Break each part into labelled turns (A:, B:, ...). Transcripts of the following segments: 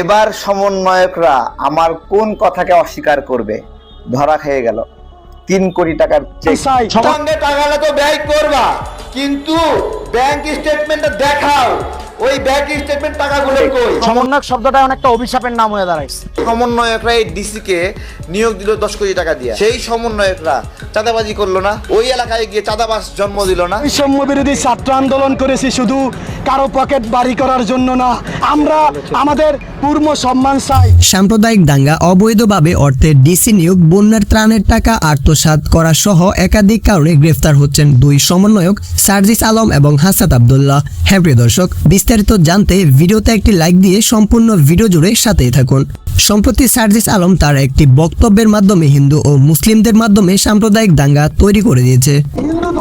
A: এবার সমন্বয়করা আমার কোন কথাকে অস্বীকার করবে? ধরা খেয়ে গেল। তিন কোটি টাকার
B: সঙ্গে টাকাটা তো ব্যয় করবা কিন্তু ব্যাংক স্টেটমেন্টটা দেখাও। ওই ব্যাংক স্টেটমেন্ট টাকাগুলো কই?
C: সমন্বয়ক শব্দটা অনেকটা অভিশাপের নাম হয়ে দাঁড়াইছে
B: সমন্বয়করা এই ডিসি কে নিয়োগ দিল দশ কোটি টাকা দিয়ে। সেই সমন্বয়করা চাঁদাবাজি করল না। ওই এলাকায় গিয়ে চাঁদাবাস জন্ম দিল না।
C: বৈষম্য বিরোধী ছাত্র আন্দোলন করেছি শুধু কারও পকেট বাড়ি করার জন্য না। আমরা আমাদের পূর্ণ সম্মান চাই।
D: সাম্প্রদায়িক দাঙ্গা অবৈধভাবে অর্থের ডিসি নিয়োগ, বন্যার ত্রাণের টাকা আত্মসাৎ করা সহ একাধিক কারণে গ্রেফতার হচ্ছেন দুই সমন্বয়ক সার্জিস আলম এবং হাসাত আবদুল্লাহ। হ্যাঁ প্রিয় দর্শক, বিস্তারিত জানতে ভিডিওতে একটি লাইক দিয়ে সম্পূর্ণ ভিডিও জুড়ে সাথেই থাকুন। সম্প্রতি সার্জিস আলম তার একটি বক্তব্যের মাধ্যমে হিন্দু ও মুসলিমদের মাধ্যমে সাম্প্রদায়িক দাঙ্গা তৈরি করে দিয়েছে।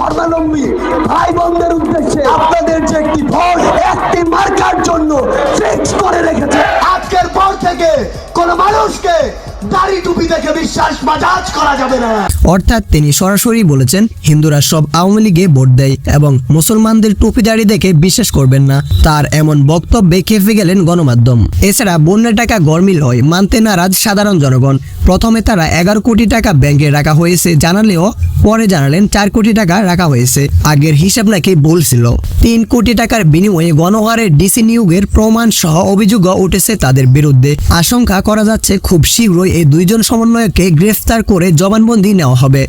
E: ধর্মাবলম্বী ভাই বোনদের উদ্দেশ্যে আপনাদের যে একটি ভোট একটি দাড়ি টুপি দেখে বিশ্বাস বাজাজ করা যাবে না।
D: অর্থাৎ তিনি সরাসরি বলেছেন, হিন্দুরা সব আওয়ামী লীগে ভোট দেয় এবং মুসলমানদের টুপিদারি দেখে বিশ্বাস করবেন না। তার এমন বক্তব্যে খেপে গেলেন গণমাধ্যম। এছাড়া বন্যের টাকা গরমিল হয়, মানতে নারাজ সাধারণ জনগণ। প্রথমে তারা এগারো কোটি টাকা ব্যাংকে রাখা হয়েছে, জানালেও পরে জানালেন চার কোটি টাকা রাখা হয়েছে। আগের হিসাব নাকি বলছিল তিন কোটি টাকার বিনিময়ে গণহারের ডিসি নিয়োগের প্রমাণ সহ অভিযোগও উঠেছে তাদের বিরুদ্ধে। আশঙ্কা করা যাচ্ছে, খুব শীঘ্রই এই দুইজন সমন্বয়কে গ্রেফতার করে জবানবন্দি নেওয়া হবে।